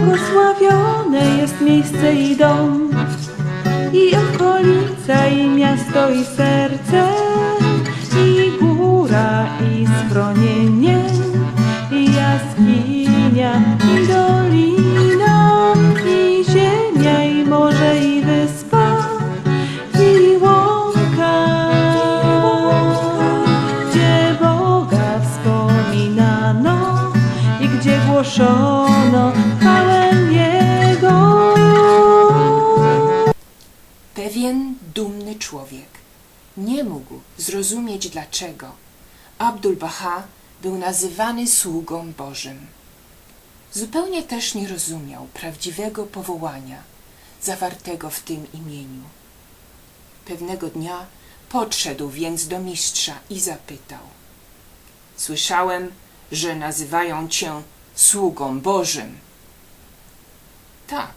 Błogosławione jest miejsce i dom, i okolica, i miasto, i serce, i góra, i schronienie, i jaskinia, i dolina, i ziemia, i morze, i wyspa, i łąka, gdzie Boga wspominano i gdzie głoszono Pewien dumny człowiek nie mógł zrozumieć, dlaczego Abdul Baha był nazywany sługą Bożym. Zupełnie też nie rozumiał prawdziwego powołania zawartego w tym imieniu. Pewnego dnia podszedł więc do mistrza i zapytał: Słyszałem, że nazywają cię sługą Bożym. Tak,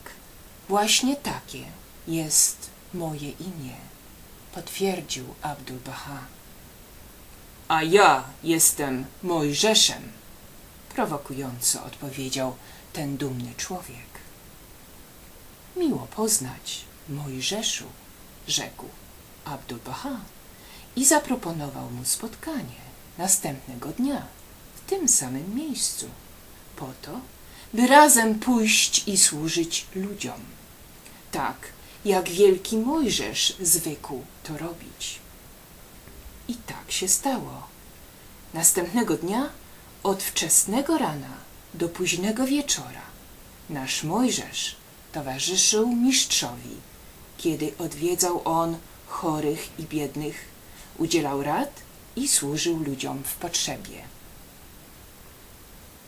właśnie takie jest moje imię, potwierdził Abdul Baha. A ja jestem Mojżeszem, prowokująco odpowiedział ten dumny człowiek. Miło poznać, Mojżeszu, rzekł Abdul Baha i zaproponował mu spotkanie następnego dnia w tym samym miejscu, po to, by razem pójść i służyć ludziom, tak jak wielki Mojżesz zwykł to robić. I tak się stało. Następnego dnia, od wczesnego rana do późnego wieczora, nasz Mojżesz towarzyszył mistrzowi, kiedy odwiedzał on chorych i biednych, udzielał rad i służył ludziom w potrzebie.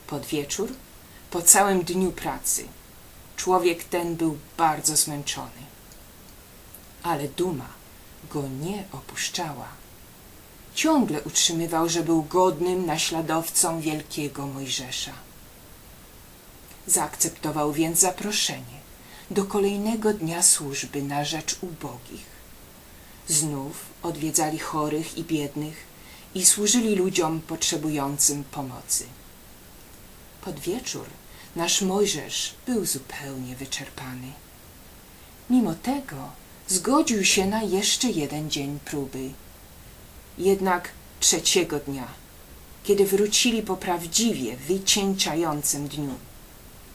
Pod wieczór, po całym dniu pracy, człowiek ten był bardzo zmęczony. Ale duma go nie opuszczała. Ciągle utrzymywał, że był godnym naśladowcą wielkiego Mojżesza. Zaakceptował więc zaproszenie do kolejnego dnia służby na rzecz ubogich. Znów odwiedzali chorych i biednych i służyli ludziom potrzebującym pomocy. Pod wieczór nasz Mojżesz był zupełnie wyczerpany. Mimo tego zgodził się na jeszcze jeden dzień próby. Jednak trzeciego dnia, kiedy wrócili po prawdziwie wycieńczającym dniu,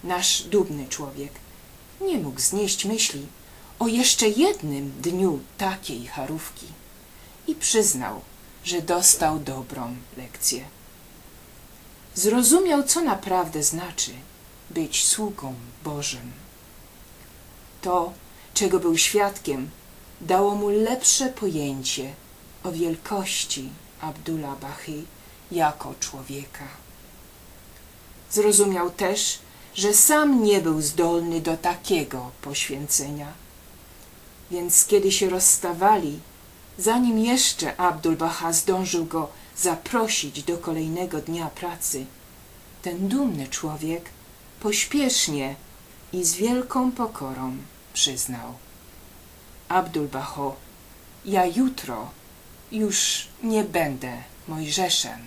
nasz dumny człowiek nie mógł znieść myśli o jeszcze jednym dniu takiej charówki i przyznał, że dostał dobrą lekcję. Zrozumiał, co naprawdę znaczy być sługą Bożym. To, czego był świadkiem, dało mu lepsze pojęcie o wielkości Abdullah Bahy jako człowieka. Zrozumiał też, że sam nie był zdolny do takiego poświęcenia. Więc kiedy się rozstawali, zanim jeszcze Abdul Baha zdążył go zaprosić do kolejnego dnia pracy, ten dumny człowiek pośpiesznie i z wielką pokorą przyznał. Abdul Baho, ja jutro już nie będę Mojżeszem.